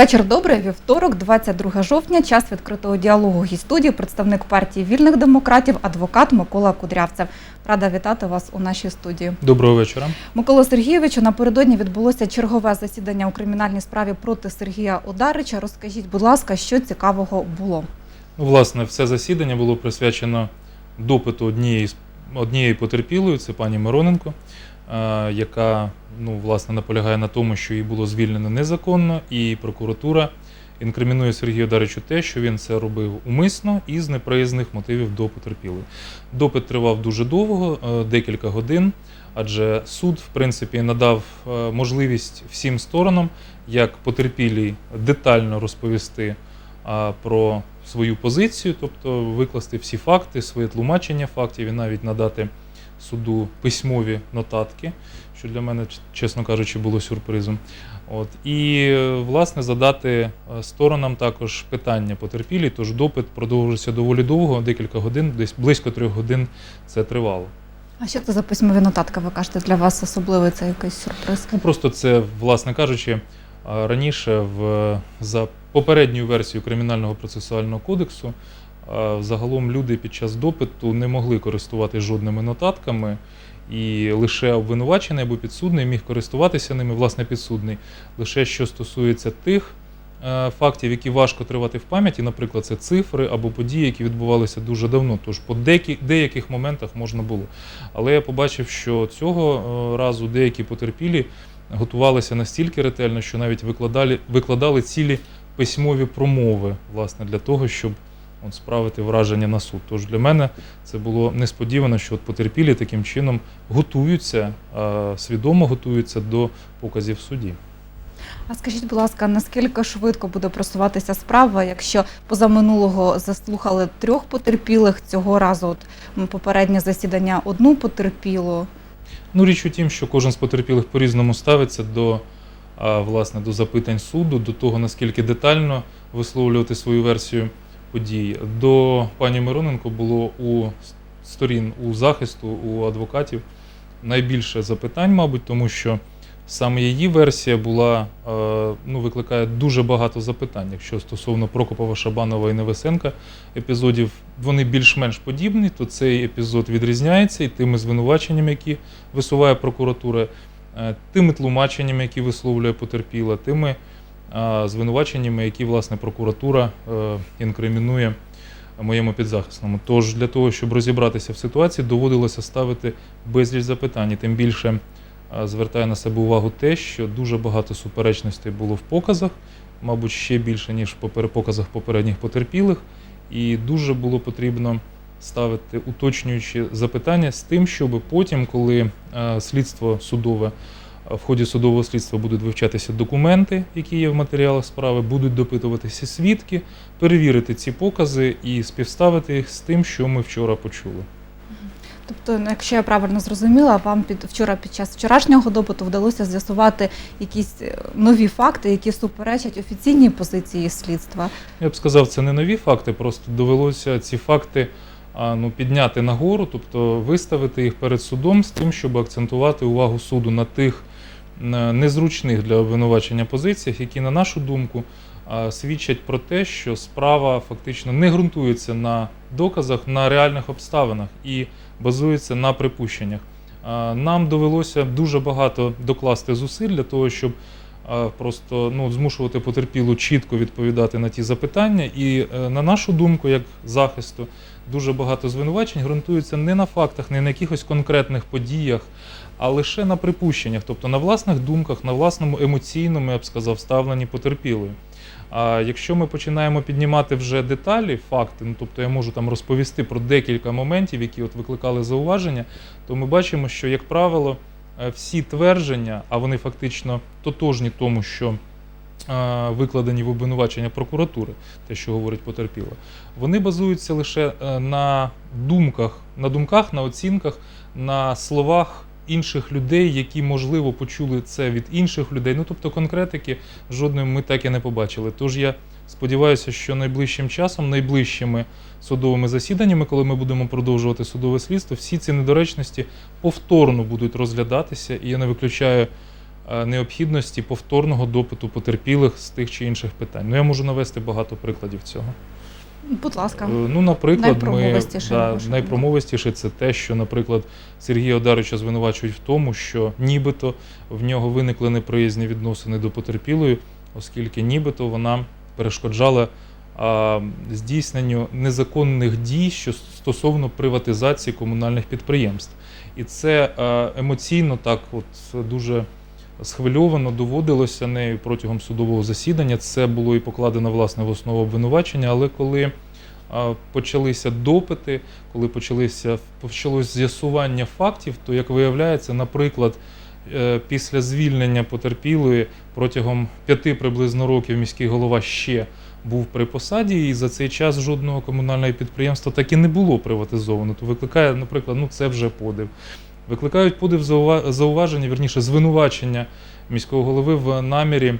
Вечір добрий, вівторок, 22 жовтня, час відкритого діалогу. Гість студії, представник партії вільних демократів, адвокат Микола Кудрявцев. Рада вітати вас у нашій студії. Доброго вечора. Микола Сергійовичу, напередодні відбулося чергове засідання у кримінальній справі проти Сергія Одарича. Розкажіть, будь ласка, що цікавого було? Ну, власне, все засідання було присвячено допиту однієї з- однієї потерпілої, це пані Мироненко, е, яка ну, власне наполягає на тому, що її було звільнено незаконно, і прокуратура інкримінує Сергію Даричу те, що він це робив умисно і з неприязних мотивів до потерпілої. Допит тривав дуже довго, е, декілька годин, адже суд, в принципі, надав е, можливість всім сторонам, як потерпілій, детально розповісти про свою позицію, тобто викласти всі факти, своє тлумачення фактів і навіть надати суду письмові нотатки, що для мене, чесно кажучи, було сюрпризом. От. І, е, власне, задати е, сторонам також питання потерпілі, тож допит продовжився доволі довго, декілька годин, десь близько трьох годин це тривало. А що це за письмові нотатки? Ви кажете, для вас особливий це якийсь сюрприз? Ну просто це, власне кажучи, раніше в за попередньою версією кримінального процесуального кодексу загалом люди під час допиту не могли користуватися жодними нотатками, і лише обвинувачений або підсудний міг користуватися ними, власне, підсудний, лише що стосується тих. е, Фактів, які важко тривати в пам'яті, наприклад, це цифри або події, які відбувалися дуже давно. Тож по деяких, деяких моментах можна було. Але я побачив, що цього е, разу деякі потерпілі готувалися настільки ретельно, що навіть викладали, викладали цілі письмові промови, власне, для того, щоб от, справити враження на суд. Тож для мене це було несподівано, що от потерпілі таким чином готуються, е, свідомо готуються до показів в суді. А скажіть, будь ласка, наскільки швидко буде просуватися справа, якщо позаминулого заслухали трьох потерпілих, цього разу от попереднє засідання одну потерпілу? Ну, річ у тім, що кожен з потерпілих по-різному ставиться до, власне, до запитань суду, до того, наскільки детально висловлювати свою версію подій. До пані Мироненко було у сторін у захисту, у адвокатів найбільше запитань, мабуть, тому що саме її версія була, е, ну, викликає дуже багато запитань. Якщо стосовно Прокопова, Шабанова і Невесенка епізодів, вони більш-менш подібні, то цей епізод відрізняється і тими звинуваченнями, які висуває прокуратура, е, тими тлумаченнями, які висловлює потерпіла, тими е, звинуваченнями, які власне прокуратура інкримінує моєму підзахисному. Тож для того, щоб розібратися в ситуації, доводилося ставити безліч запитань. І Тим більше звертає на себе увагу те, що дуже багато суперечностей було в показах, мабуть, ще більше, ніж в показах попередніх потерпілих, і дуже було потрібно ставити уточнюючі запитання з тим, щоб потім, коли е, слідство судове е, в ході судового слідства будуть вивчатися документи, які є в матеріалах справи, будуть допитуватися свідки, перевірити ці покази і співставити їх з тим, що ми вчора почули. Тобто, ну, якщо я правильно зрозуміла, вам під вчора під час вчорашнього допиту вдалося з'ясувати якісь е, нові факти, які суперечать офіційній позиції слідства. Я б сказав, це не нові факти, просто довелося ці факти ну, підняти нагору, тобто виставити їх перед судом з тим, щоб акцентувати увагу суду на тих незручних для обвинувачення позиціях, які, на нашу думку, свідчать про те, що справа фактично не ґрунтується на доказах, на реальних обставинах і базується на припущеннях. Нам довелося дуже багато докласти зусиль для того, щоб просто ну, змушувати потерпілу чітко відповідати на ті запитання. І е, на нашу думку, як захисту, дуже багато звинувачень ґрунтуються не на фактах, не на якихось конкретних подіях, а лише на припущеннях, тобто на власних думках, на власному емоційному, я б сказав, ставленні потерпілої. А якщо ми починаємо піднімати вже деталі, факти, ну тобто я можу там розповісти про декілька моментів, які от викликали зауваження, то ми бачимо, що, як правило, е, всі твердження, а вони фактично тотожні тому, що е, викладені в обвинувачення прокуратури, те, що говорить потерпіла, вони базуються лише е, на думках, на думках, на оцінках, на словах інших людей, які, можливо, почули це від інших людей. Ну, тобто конкретики жодної ми так і не побачили. Тож я сподіваюся, що найближчим часом, найближчими судовими засіданнями, коли ми будемо продовжувати судове слідство, всі ці недоречності повторно будуть розглядатися, і я не виключаю е, необхідності повторного допиту потерпілих з тих чи інших питань. Ну, я можу навести багато прикладів цього. Будь ласка. Е, Ну, наприклад, ми Найпромовистіше, да, найпромовистіше це те, що, наприклад, Сергія Одарича звинувачують в тому, що нібито в нього виникли неприязні відносини до потерпілої, оскільки нібито вона перешкоджала а, здійсненню незаконних дій що стосовно приватизації комунальних підприємств. І це а, емоційно так, от дуже схвильовано доводилося нею протягом судового засідання. Це було і покладено власне в основу обвинувачення, але коли почалися допити, коли почалися почалось з'ясування фактів, то як виявляється, наприклад, е, після звільнення потерпілої протягом п'яти приблизно років міський голова ще був при посаді, і за цей час жодного комунального підприємства так і не було приватизовано. То викликає, наприклад, ну це вже подив. Викликають подив зауваження, вірніше, звинувачення міського голови в намірі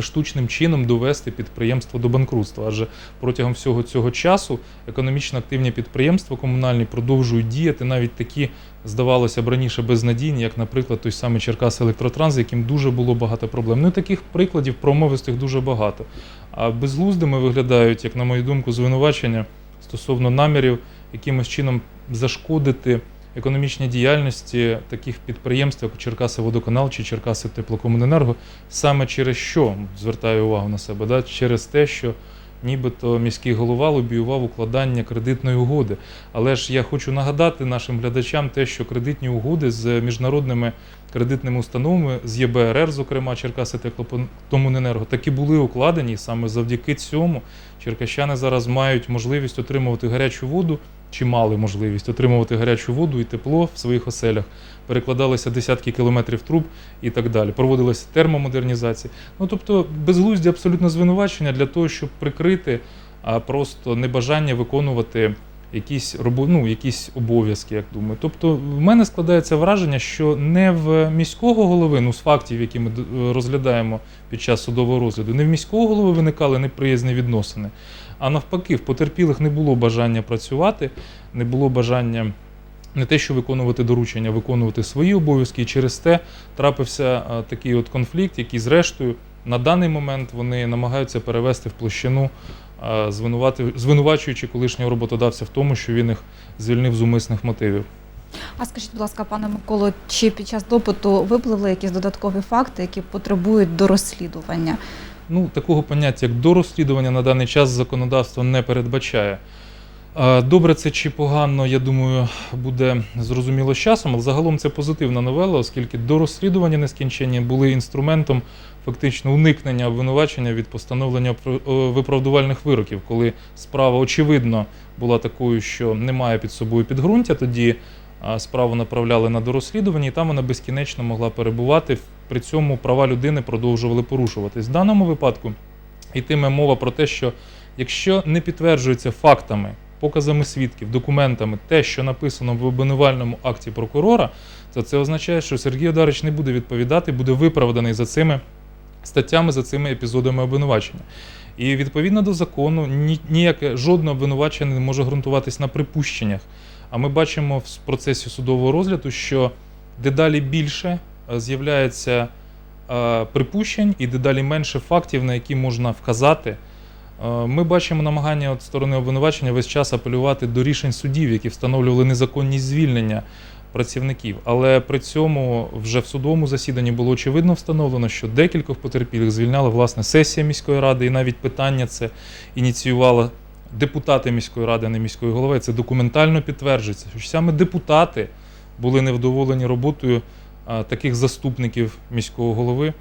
штучним чином довести підприємство до банкрутства. Адже протягом всього цього часу економічно активні підприємства комунальні продовжують діяти, навіть такі, здавалося б, раніше безнадійні, як, наприклад, той самий Черкас Електротранс, яким дуже було багато проблем. Ну і таких прикладів промовистих дуже багато. А безглуздими виглядають, як на мою думку, звинувачення стосовно намірів якимось чином зашкодити економічній діяльності таких підприємств, як Черкаси Водоканал чи Черкаси Теплокомуненерго, саме через що звертаю увагу на себе, да? через те, що нібито міський голова лобіював укладання кредитної угоди. Але ж я хочу нагадати нашим глядачам те, що кредитні угоди з міжнародними кредитними установами, з ЄБРР, зокрема Черкаси Теплокомуненерго, таки були укладені саме завдяки цьому. Черкащани зараз мають можливість отримувати гарячу воду, чи мали можливість отримувати гарячу воду і тепло в своїх оселях. Перекладалися десятки кілометрів труб і так далі. Проводилася термомодернізація. Ну тобто безглузді абсолютно звинувачення для того, щоб прикрити а, просто небажання виконувати якісь ну, якісь обов'язки, як думаю. Тобто, в мене складається враження, що не в міського голови, ну з фактів, які ми розглядаємо під час судового розгляду, не в міського голови виникали неприязні відносини, а навпаки, в потерпілих не було бажання працювати, не було бажання. Не те, що виконувати доручення, виконувати свої обов'язки, і через те трапився такий от конфлікт, який, зрештою, на даний момент вони намагаються перевести в площину, а, звинувачуючи колишнього роботодавця в тому, що він їх звільнив з умисних мотивів. А скажіть, будь ласка, пане Миколо, чи під час допиту випливли якісь додаткові факти, які потребують до розслідування? Ну, такого поняття, як до розслідування на даний час законодавство не передбачає. Добре, це чи погано, я думаю, буде зрозуміло з часом, але загалом це позитивна новела, оскільки до розслідування нескінчення були інструментом фактично уникнення обвинувачення від постановлення про- виправдувальних вироків, коли справа очевидно була такою, що немає під собою підґрунтя, тоді справу направляли на дорозслідування, і там вона безкінечно могла перебувати. При цьому права людини продовжували порушуватись. В даному випадку йтиме мова про те, що якщо не підтверджується фактами, показами свідків, документами те, що написано в обвинувальному акті прокурора, то це означає, що Сергій Одарич не буде відповідати, буде виправданий за цими статтями, за цими епізодами обвинувачення. І відповідно до закону ніяке жодне обвинувачення не може ґрунтуватись на припущеннях. А ми бачимо в процесі судового розгляду, що дедалі більше з'являється е, припущень і дедалі менше фактів, на які можна вказати. Е, Ми бачимо намагання від сторони обвинувачення весь час апелювати до рішень судів, які встановлювали незаконність звільнення працівників. Але при цьому вже в судовому засіданні було очевидно встановлено, що декількох потерпілих звільняла власне сесія міської ради, і навіть питання це ініціювала депутати міської ради, а не міської голови. Це документально підтверджується, що саме депутати були невдоволені роботою таких заступників міського голови.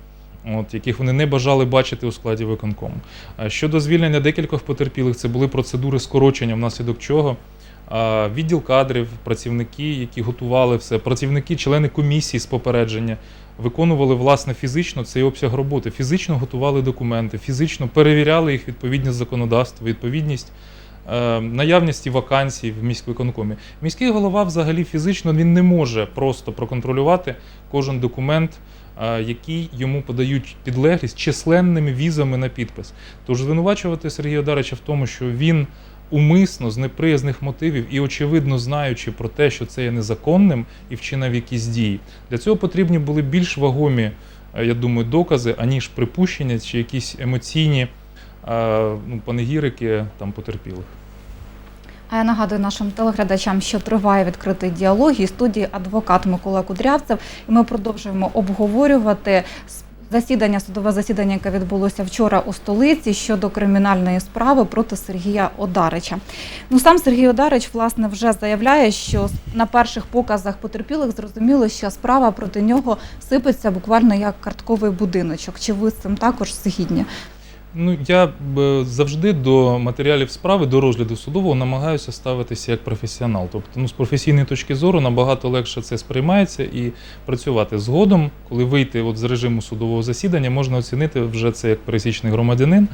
От, яких вони не бажали бачити у складі виконкому. Щодо звільнення декількох потерпілих, це були процедури скорочення, внаслідок чого відділ кадрів, працівники, які готували все, працівники, члени комісії з попередження виконували власне фізично цей обсяг роботи, фізично готували документи, фізично перевіряли їх відповідність законодавства, відповідність наявності вакансій в міськвиконкомі. Міський голова взагалі фізично він не може просто проконтролювати кожен документ, е, який йому подають підлеглість численними візами на підпис. Тож звинувачувати Сергія Дарича в тому, що він умисно з неприязних мотивів і очевидно знаючи про те, що це є незаконним і вчинив якісь дії. Для цього потрібні були більш вагомі е, я думаю, докази, аніж припущення чи якісь емоційні ну, панегірики там потерпілих. А я нагадую нашим телеглядачам, що триває відкритий діалог і студії адвокат Микола Кудрявцев. І ми продовжуємо обговорювати засідання, судове засідання, яке відбулося вчора у столиці щодо кримінальної справи проти Сергія Одарича. Ну сам Сергій Одарич власне вже заявляє, що на перших показах потерпілих зрозуміло, що справа проти нього сипеться буквально як картковий будиночок. Чи ви з цим також згідні? Ну, я е, завжди до матеріалів справи, до розгляду судового намагаюся ставитися як професіонал. Тобто, ну, з професійної точки зору набагато легше це сприймається і працювати згодом, коли вийти от з режиму судового засідання, можна оцінити вже це як пересічний громадянин.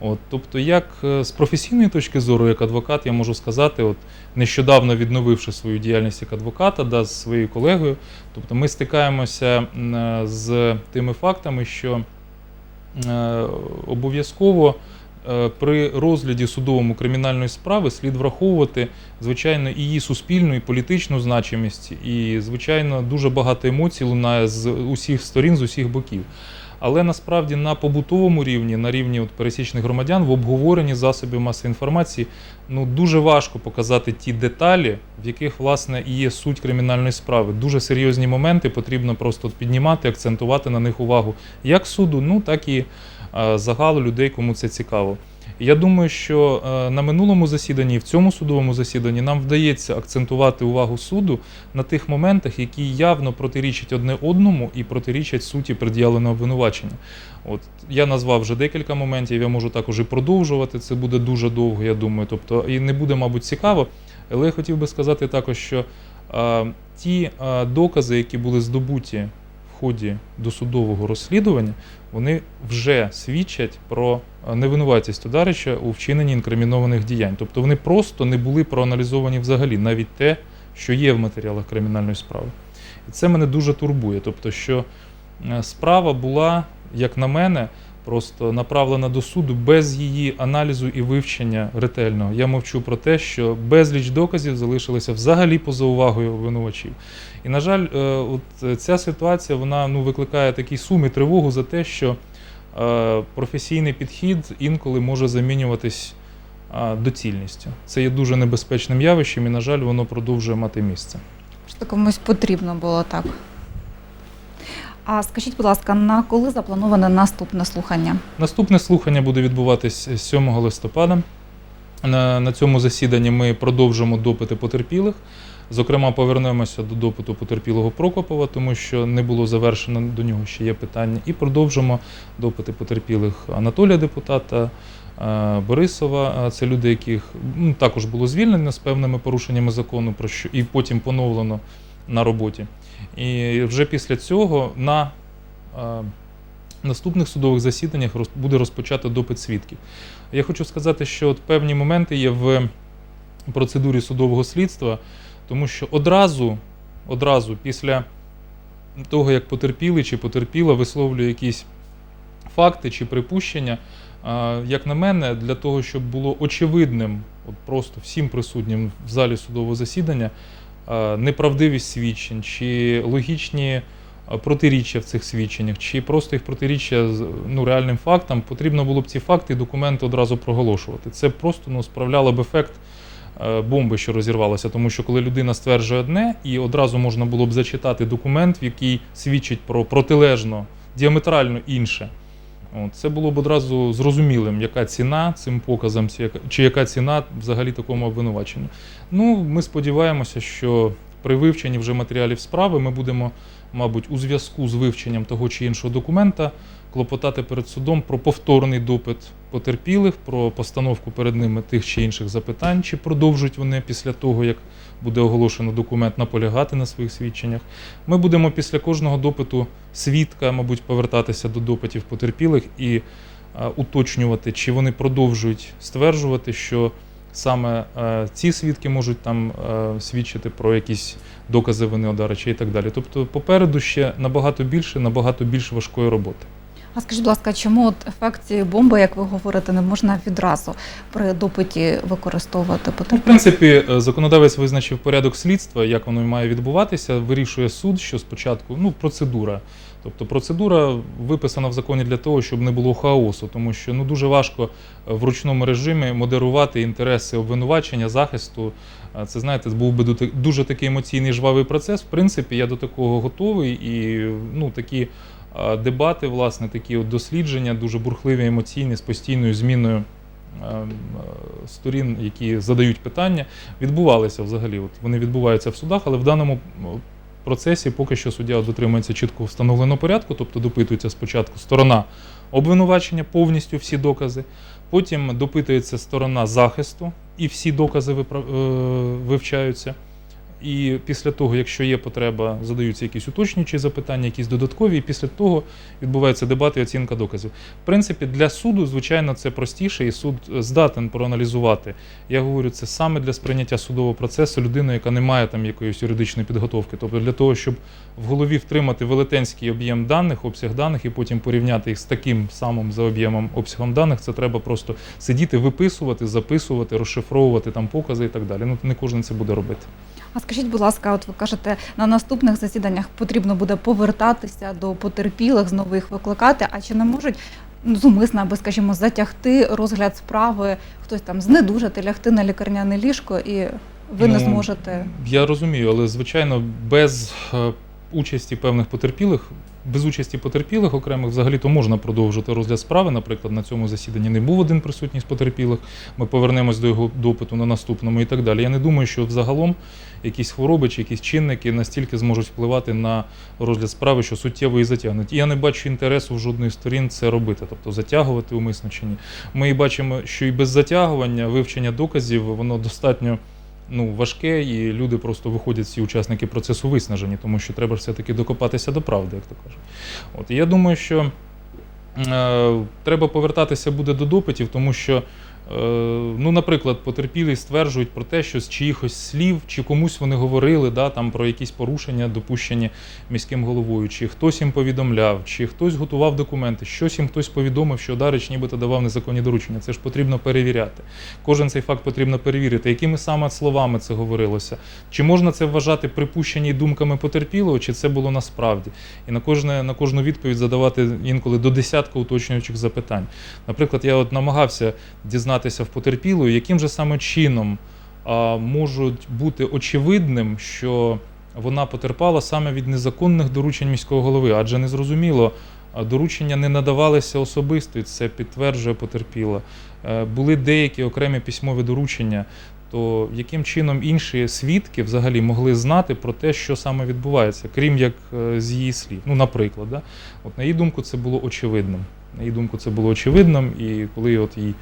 От, тобто, як е, з професійної точки зору, як адвокат, я можу сказати, от нещодавно відновивши свою діяльність як адвоката да, з своєю колегою, тобто ми стикаємося е, з тими фактами, що обов'язково е, при розгляді судовому кримінальної справи слід враховувати, звичайно, її суспільну і політичну значимість, і, звичайно, дуже багато емоцій лунає з усіх сторін, з усіх боків. Але насправді на побутовому рівні, на рівні от пересічних громадян, в обговоренні засобів масової інформації, ну дуже важко показати ті деталі, в яких власне і є суть кримінальної справи. Дуже серйозні моменти потрібно просто піднімати, акцентувати на них увагу як суду, ну так і е, загалу людей, кому це цікаво. Я думаю, що е, на минулому засіданні, в цьому судовому засіданні нам вдається акцентувати увагу суду на тих моментах, які явно протирічать одне одному і протирічать суті пред'явленого обвинувачення. От я назвав вже декілька моментів, я можу також і продовжувати. Це буде дуже довго, я думаю. Тобто, і не буде, мабуть, цікаво. Але я хотів би сказати також, що е, ті е, докази, які були здобуті ході досудового розслідування, вони вже свідчать про е, невинуватість Ударича у вчиненні інкримінованих діянь. Тобто вони просто не були проаналізовані взагалі, навіть те, що є в матеріалах кримінальної справи. І це мене дуже турбує. Тобто, що е, справа була, як на мене, просто направлена до суду без її аналізу і вивчення ретельного. Я мовчу про те, що безліч доказів залишилися взагалі поза увагою обвинувачів. І, на жаль, е, от е, ця ситуація вона ну, викликає такий сум і тривогу за те, що е, професійний підхід інколи може замінюватись доцільністю. Це є дуже небезпечним явищем, і, на жаль, воно продовжує мати місце. Що комусь потрібно було так. А скажіть, будь ласка, на коли заплановане наступне слухання? Наступне слухання буде відбуватись 7 листопада. На, на цьому засіданні ми продовжимо допити потерпілих. Зокрема, повернемося до допиту потерпілого Прокопова, тому що не було завершено до нього ще є питання. І продовжимо допити потерпілих Анатолія депутата, е, Борисова. Е, Це люди, яких ну, також було звільнено з певними порушеннями закону, про що і потім поновлено на роботі. І вже після цього на е, наступних судових засіданнях буде розпочато допит свідків. Я хочу сказати, що от певні моменти є в процедурі судового слідства, тому що одразу, одразу після того, як потерпілий чи потерпіла висловлює якісь факти чи припущення, а, як на мене, для того, щоб було очевидним, от просто всім присутнім в залі судового засідання, неправдивість свідчень чи логічні протиріччя в цих свідченнях, чи просто їх протиріччя з ну, реальним фактам, потрібно було б ці факти і документи одразу проголошувати. Це просто ну, справляло б ефект е, бомби, що розірвалася, тому що коли людина стверджує одне, і одразу можна було б зачитати документ, в який свідчить про протилежно, діаметрально інше. Це було б одразу зрозумілим, яка ціна цим показам, чи яка ціна взагалі такому обвинуваченню. Ну, ми сподіваємося, що при вивченні вже матеріалів справи ми будемо, мабуть, у зв'язку з вивченням того чи іншого документа клопотати перед судом про повторний допит потерпілих, про постановку перед ними тих чи інших запитань, чи продовжують вони після того, як буде оголошено документ, наполягати на своїх свідченнях. Ми будемо після кожного допиту свідка, мабуть, повертатися до допитів потерпілих і е, уточнювати, чи вони продовжують стверджувати, що саме е, ці свідки можуть там е, свідчити про якісь докази вини Одарича і так далі. Тобто, попереду ще набагато більше, набагато більш важкої роботи. А скажіть, будь ласка, чому от ефект цієї бомби, як ви говорите, не можна відразу при допиті використовувати Ну, в принципі, е, законодавець визначив порядок слідства, як воно має відбуватися. Вирішує суд, що спочатку ну, процедура. Тобто процедура виписана в законі для того, щоб не було хаосу, тому що ну дуже важко е, в ручному режимі модерувати інтереси обвинувачення, захисту. Це знаєте, був би дуже такий емоційний жвавий процес. В принципі, я до такого готовий, і ну такі дебати, власне, такі от дослідження, дуже бурхливі, емоційні, з постійною зміною е, е, сторін, які задають питання, відбувалися взагалі. От вони відбуваються в судах, але в даному процесі поки що суддя дотримується чітко встановленого порядку, тобто допитується спочатку сторона обвинувачення, повністю всі докази. Потім допитується сторона захисту, і всі докази е, вивчаються. І після того, якщо є потреба, задаються якісь уточнюючі запитання, якісь додаткові, і після того відбувається дебат і оцінка доказів. В принципі, для суду, звичайно, це простіше, і суд здатен проаналізувати. Я говорю, це саме для сприйняття судового процесу людини, яка не має там якоїсь юридичної підготовки. Тобто для того, щоб в голові втримати велетенський об'єм даних, обсяг даних, і потім порівняти їх з таким самим за об'ємом обсягом даних, це треба просто сидіти, виписувати, записувати, розшифровувати там покази і так далі. Ну не кожен це буде робити. А скажіть, будь ласка, от ви кажете, на наступних засіданнях потрібно буде повертатися до потерпілих, знову їх викликати. А чи не можуть ну, зумисно, аби, скажімо, затягти розгляд справи, хтось там знедужати, лягти на лікарняне ліжко, і ви не Ну, зможете. Я розумію, але звичайно, без е, участі певних потерпілих, без участі потерпілих окремих взагалі то можна продовжити розгляд справи. Наприклад, на цьому засіданні не був один присутній з потерпілих. Ми повернемось до його допиту на наступному і так далі. Я не думаю, що взагалом якісь хвороби чи якісь чинники настільки зможуть впливати на розгляд справи, що суттєво її затягнуть. І я не бачу інтересу в жодної сторін це робити, тобто затягувати умисно чи ні. Ми і бачимо, що і без затягування вивчення доказів воно достатньо ну, важке, і люди просто виходять всі учасники процесу виснажені, тому що треба все-таки докопатися до правди, як то кажуть. От я думаю, що е, треба повертатися буде до допитів, тому що. Е, Ну, наприклад, потерпілі стверджують про те, що з чиїхось слів, чи комусь вони говорили да, там, про якісь порушення, допущені міським головою, чи хтось їм повідомляв, чи хтось готував документи, щось їм хтось повідомив, що Дарич нібито давав незаконні доручення. Це ж потрібно перевіряти. Кожен цей факт потрібно перевірити, якими саме словами це говорилося. Чи можна це вважати припущені думками потерпілого, чи це було насправді? І на кожне на кожну відповідь задавати інколи до десятка уточнюючих запитань. Наприклад, я от намагався дізнатися в потерпілої, яким же саме чином можуть бути очевидним, що вона потерпала саме від незаконних доручень міського голови, адже незрозуміло. Доручення не надавалися особисто, і це підтверджує потерпіла. Е, Були деякі окремі письмові доручення, то яким чином інші свідки взагалі могли знати про те, що саме відбувається, крім як е, з її слів. Ну, наприклад, да? от на її думку, це було очевидним. На її думку, це було очевидним, і коли от їй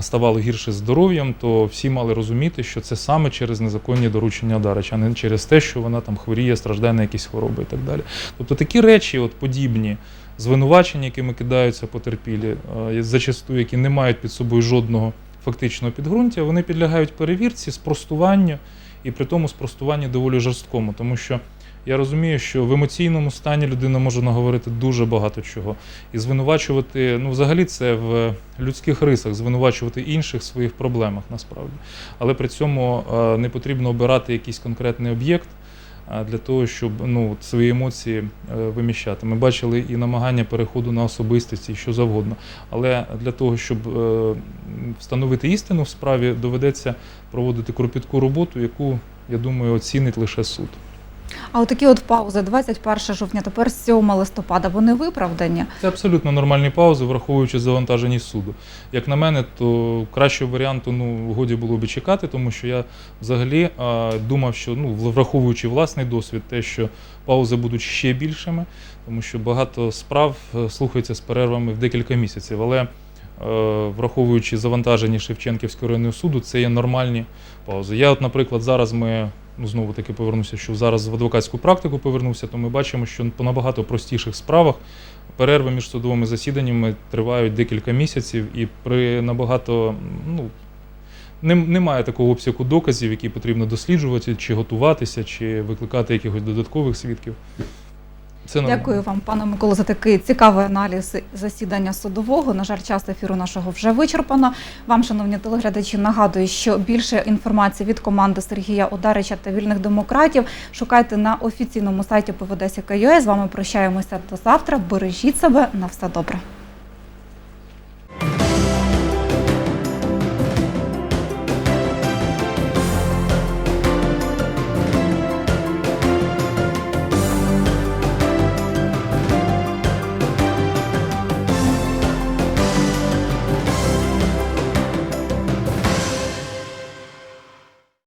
ставало гірше здоров'ям, то всі мали розуміти, що це саме через незаконні доручення Дарича, а не через те, що вона там хворіє, страждає на якісь хвороби і так далі. Тобто такі речі, от подібні звинувачення, якими кидаються потерпілі, е, зачасту, які не мають під собою жодного фактичного підґрунтя, вони підлягають перевірці, спростуванню, і при тому спростуванню доволі жорсткому, тому що. Я розумію, що в емоційному стані людина може наговорити дуже багато чого. І звинувачувати, ну взагалі це в людських рисах, звинувачувати інших в своїх проблемах насправді. Але при цьому е, не потрібно обирати якийсь конкретний об'єкт для того, щоб ну, свої емоції е, виміщати. Ми бачили і намагання переходу на особистості, і що завгодно. Але для того, щоб е, встановити істину в справі, доведеться проводити кропітку роботу, яку, я думаю, оцінить лише суд. А от такі от паузи 21 жовтня, тепер 7 листопада, вони виправдані. Це абсолютно нормальні паузи, враховуючи завантаженість суду. Як на мене, то кращого варіанту ну, годі було би чекати, тому що я взагалі а, думав, що ну, враховуючи власний досвід, те, що паузи будуть ще більшими, тому що багато справ е, слухаються з перервами в декілька місяців. Але е, враховуючи завантаження Шевченківського районного суду, це є нормальні паузи. Я, от, наприклад, зараз ми. Ну, знову таки повернуся, що зараз в адвокатську практику повернувся, то ми бачимо, що по набагато простіших справах перерви між судовими засіданнями тривають декілька місяців, і при набагато ну, немає такого обсягу доказів, які потрібно досліджувати, чи готуватися, чи викликати якихось додаткових свідків. Дякую вам, пане Миколо, за такий цікавий аналіз засідання судового. На жаль, час ефіру нашого вже вичерпано. Вам, шановні телеглядачі, нагадую, що більше інформації від команди Сергія Ударича та вільних демократів шукайте на офіційному сайті ПВД.СК.ЮА. З вами прощаємося до завтра. Бережіть себе на все добре.